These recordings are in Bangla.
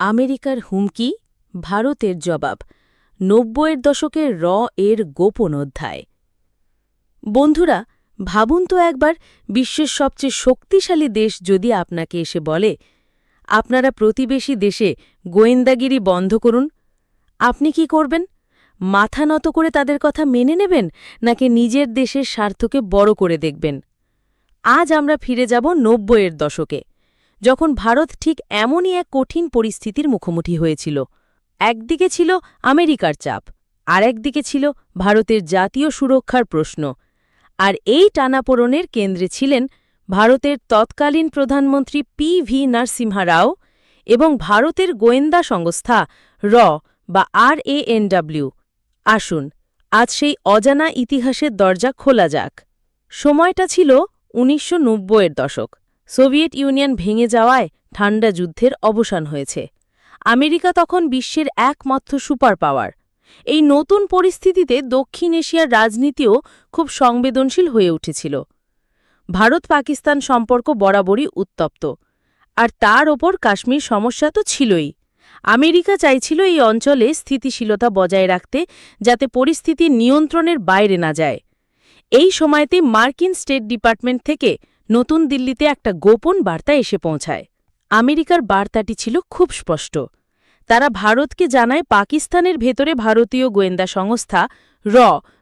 আমেরিকার হুমকি, ভারতের জবাব, নব্বইয়ের দশকের র এর গোপন অধ্যায়। বন্ধুরা, ভাবুন তো একবার, বিশ্বের সবচেয়ে শক্তিশালী দেশ যদি আপনাকে এসে বলে, আপনারা প্রতিবেশী দেশে গোয়েন্দাগিরি বন্ধ করুন? আপনি কি করবেন? মাথা নত করে তাদের কথা মেনে নেবেন, নাকি নিজের দেশের স্বার্থকে বড় করে দেখবেন? আজ আমরা ফিরে যাব নব্বইয়ের দশকে। যখন ভারত ঠিক এমনই এক কঠিন পরিস্থিতির মুখোমুখি হয়েছিল। একদিকে ছিল আমেরিকার চাপ আর একদিকে ছিল ভারতের জাতীয় সুরক্ষার প্রশ্ন। আর এই টানাপোড়নের কেন্দ্রে ছিলেন ভারতের তৎকালীন প্রধানমন্ত্রী পি ভি নরসিমহা রাও এবং ভারতের গোয়েন্দা সংস্থা র বা আর এএনডব্লিউ আসুন, আজ সেই অজানা ইতিহাসের দরজা খোলা যাক। সময়টা ছিল উনিশশো এর দশক। সোভিয়েত ইউনিয়ন ভেঙে যাওয়ায় ঠান্ডা যুদ্ধের অবসান হয়েছে। আমেরিকা তখন বিশ্বের একমাত্র সুপার পাওয়ার। এই নতুন পরিস্থিতিতে দক্ষিণ এশিয়ার রাজনীতিও খুব সংবেদনশীল হয়ে উঠেছিল। ভারত পাকিস্তান সম্পর্ক বরাবরই উত্তপ্ত। আর তার ওপর কাশ্মীর সমস্যা তো ছিলই। আমেরিকা চাইছিল এই অঞ্চলে স্থিতিশীলতা বজায় রাখতে যাতে পরিস্থিতি নিয়ন্ত্রণের বাইরে না যায়। এই সময়তে মার্কিন স্টেট ডিপার্টমেন্ট থেকে নতুন দিল্লিতে একটা গোপন বার্তা এসে পৌঁছায়। আমেরিকার বার্তাটি ছিল খুব স্পষ্ট। তারা ভারতকে জানায় পাকিস্তানের ভেতরে ভারতীয় গোয়েন্দা সংস্থা, র,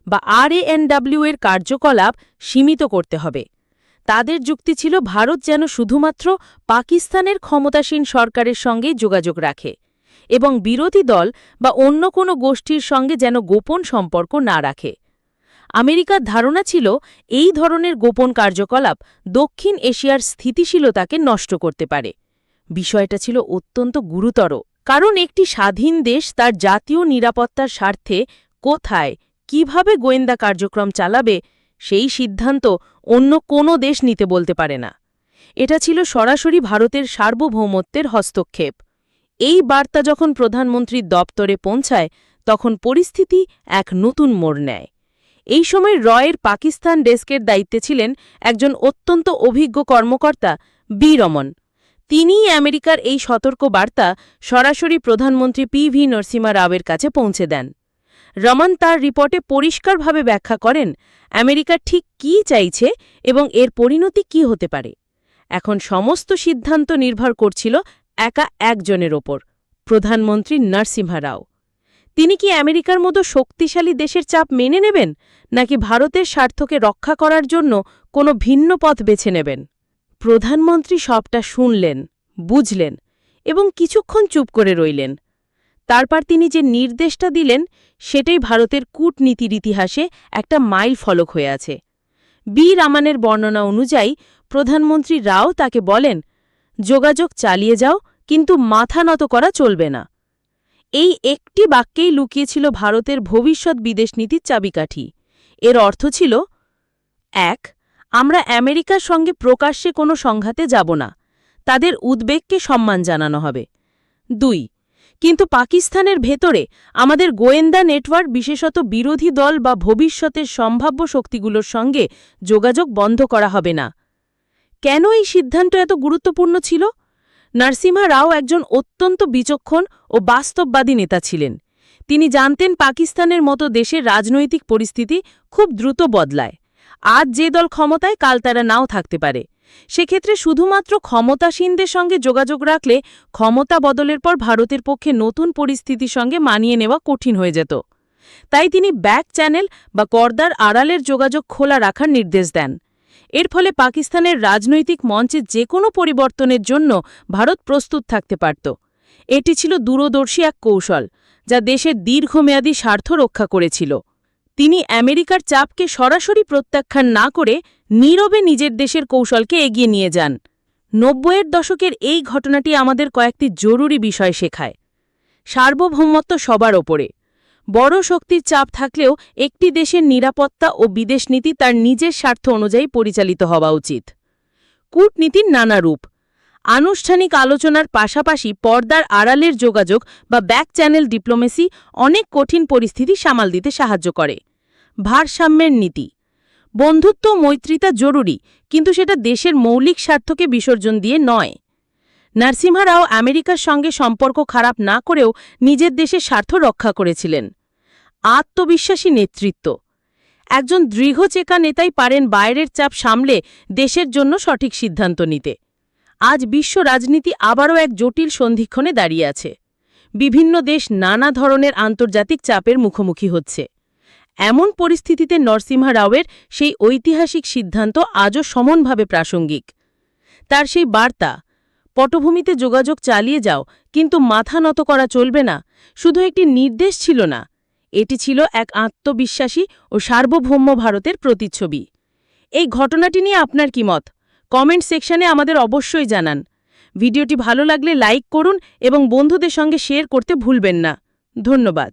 বা আরএএনডব্লিউ এর কার্যকলাপ সীমিত করতে হবে। তাদের যুক্তি ছিল ভারত যেন শুধুমাত্র পাকিস্তানের ক্ষমতাসীন সরকারের সঙ্গে যোগাযোগ রাখে এবং বিরোধী দল বা অন্য কোনো গোষ্ঠীর সঙ্গে যেন গোপন সম্পর্ক না রাখে। আমেরিকার ধারণা ছিল এই ধরনের গোপন কার্যকলাপ দক্ষিণ এশিয়ার স্থিতিশীলতাকে নষ্ট করতে পারে। বিষয়টা ছিল অত্যন্ত গুরুতর, কারণ একটি স্বাধীন দেশ তার জাতীয় নিরাপত্তার স্বার্থে কোথায়, কীভাবে গোয়েন্দা কার্যক্রম চালাবে, সেই সিদ্ধান্ত অন্য কোনো দেশ নিতে বলতে পারে না। এটা ছিল সরাসরি ভারতের সার্বভৌমত্বের হস্তক্ষেপ। এই বার্তা যখন প্রধানমন্ত্রীর দপ্তরে পৌঁছায়, তখন পরিস্থিতি এক নতুন মোড় নেয়। এই সময় রয়ের পাকিস্তান ডেস্কের দায়িত্বে ছিলেন একজন অত্যন্ত অভিজ্ঞ কর্মকর্তা বি রমন। তিনিই আমেরিকার এই সতর্ক বার্তা সরাসরি প্রধানমন্ত্রী পি ভি নরসিমা রাওয়ের কাছে পৌঁছে দেন। রমন তার রিপোর্টে পরিষ্কারভাবে ব্যাখ্যা করেন আমেরিকা ঠিক কি চাইছে এবং এর পরিণতি কি হতে পারে। এখন সমস্ত সিদ্ধান্ত নির্ভর করছিল একা একজনের ওপর, প্রধানমন্ত্রী নরসিমহা রাও। তিনি কি আমেরিকার মতো শক্তিশালী দেশের চাপ মেনে নেবেন, নাকি ভারতের স্বার্থকে রক্ষা করার জন্য কোনো ভিন্ন পথ বেছে নেবেন? প্রধানমন্ত্রী সবটা শুনলেন, বুঝলেন এবং কিছুক্ষণ চুপ করে রইলেন। তারপর তিনি যে নির্দেশটা দিলেন, সেটাই ভারতের কূটনীতির ইতিহাসে একটা মাইল ফলক হয়ে আছে। বি. রামানের বর্ণনা অনুযায়ী প্রধানমন্ত্রী রাও তাকে বলেন, যোগাযোগ চালিয়ে যাও, কিন্তু মাথা নত করা চলবে না। এই একটি বাক্যেই লুকিয়েছিল ভারতের ভবিষ্যৎ বিদেশ নীতির চাবিকাঠি। এর অর্থ ছিল, এক, আমরা আমেরিকার সঙ্গে প্রকাশ্যে কোনো সংঘাতে যাব না। তাদের উদ্বেগকে সম্মান জানানো হবে। দুই, কিন্তু পাকিস্তানের ভেতরে আমাদের গোয়েন্দা নেটওয়ার্ক, বিশেষত বিরোধী দল বা ভবিষ্যতের সম্ভাব্য শক্তিগুলোর সঙ্গে যোগাযোগ বন্ধ করা হবে না। কেন এই সিদ্ধান্ত এত গুরুত্বপূর্ণ ছিল? নরসিমহা রাও একজন অত্যন্ত বিচক্ষণ ও বাস্তববাদী নেতা ছিলেন। তিনি জানতেন পাকিস্তানের মতো দেশের রাজনৈতিক পরিস্থিতি খুব দ্রুত বদলায়। আজ যে দল ক্ষমতায়, কাল তারা নাও থাকতে পারে। সেক্ষেত্রে শুধুমাত্র ক্ষমতাসীনদের সঙ্গে যোগাযোগ রাখলে ক্ষমতা বদলের পর ভারতের পক্ষে নতুন পরিস্থিতির সঙ্গে মানিয়ে নেওয়া কঠিন হয়ে যেত। তাই তিনি ব্যাক চ্যানেল বা করদার আড়ালের যোগাযোগ খোলা রাখার নির্দেশ দেন। এর ফলে পাকিস্তানের রাজনৈতিক মঞ্চে যে কোনো পরিবর্তনের জন্য ভারত প্রস্তুত থাকতে পারত। এটি ছিল দূরদর্শী এক কৌশল, যা দেশের দীর্ঘমেয়াদী স্বার্থ রক্ষা করেছিল। তিনি আমেরিকার চাপকে সরাসরি প্রত্যাখ্যান না করে নীরবে নিজের দেশের কৌশলকে এগিয়ে নিয়ে যান। নব্বইয়ের দশকের এই ঘটনাটি আমাদের কয়েকটি জরুরি বিষয় শেখায়। সার্বভৌমত্ব সবার ওপরে। বড় শক্তির চাপ থাকলেও একটি দেশের নিরাপত্তা ও বিদেশ নীতি তার নিজের স্বার্থ অনুযায়ী পরিচালিত হওয়া উচিত। কূটনীতির নানা রূপ। আনুষ্ঠানিক আলোচনার পাশাপাশি পর্দার আড়ালের যোগাযোগ বা ব্যাক চ্যানেল ডিপ্লোমেসি অনেক কঠিন পরিস্থিতি সামাল দিতে সাহায্য করে। ভারসাম্যের নীতি। বন্ধুত্ব মৈত্রিতা জরুরি, কিন্তু সেটা দেশের মৌলিক স্বার্থকে বিসর্জন দিয়ে নয়। নরসিমহা রাও আমেরিকার সঙ্গে সম্পর্ক খারাপ না করেও নিজের দেশের স্বার্থ রক্ষা করেছিলেন। আত্মবিশ্বাসী নেতৃত্ব। একজন দৃঢ়চেকা নেতাই পারেন বাইরের চাপ সামলে দেশের জন্য সঠিক সিদ্ধান্ত নিতে। আজ বিশ্ব রাজনীতি আবারও এক জটিল সন্ধিক্ষণে দাঁড়িয়ে আছে। বিভিন্ন দেশ নানা ধরনের আন্তর্জাতিক চাপের মুখোমুখি হচ্ছে। এমন পরিস্থিতিতে নরসিমহা রাওয়ের সেই ঐতিহাসিক সিদ্ধান্ত আজও সমানভাবে প্রাসঙ্গিক। তার সেই বার্তা পটভূমিতে যোগাযোগ চালিয়ে যাও, কিন্তু মাথা নত করা চলবে না। শুধু একটি নির্দেশ ছিল না, এটি ছিল এক আত্মবিশ্বাসী ও সার্বভৌম ভারতের প্রতিচ্ছবি। এই ঘটনাটি নিয়ে আপনার কি মত? কমেন্ট সেকশনে আমাদের অবশ্যই জানান। ভিডিওটি ভালো লাগলে লাইক করুন এবং বন্ধুদের সঙ্গে শেয়ার করতে ভুলবেন না। ধন্যবাদ।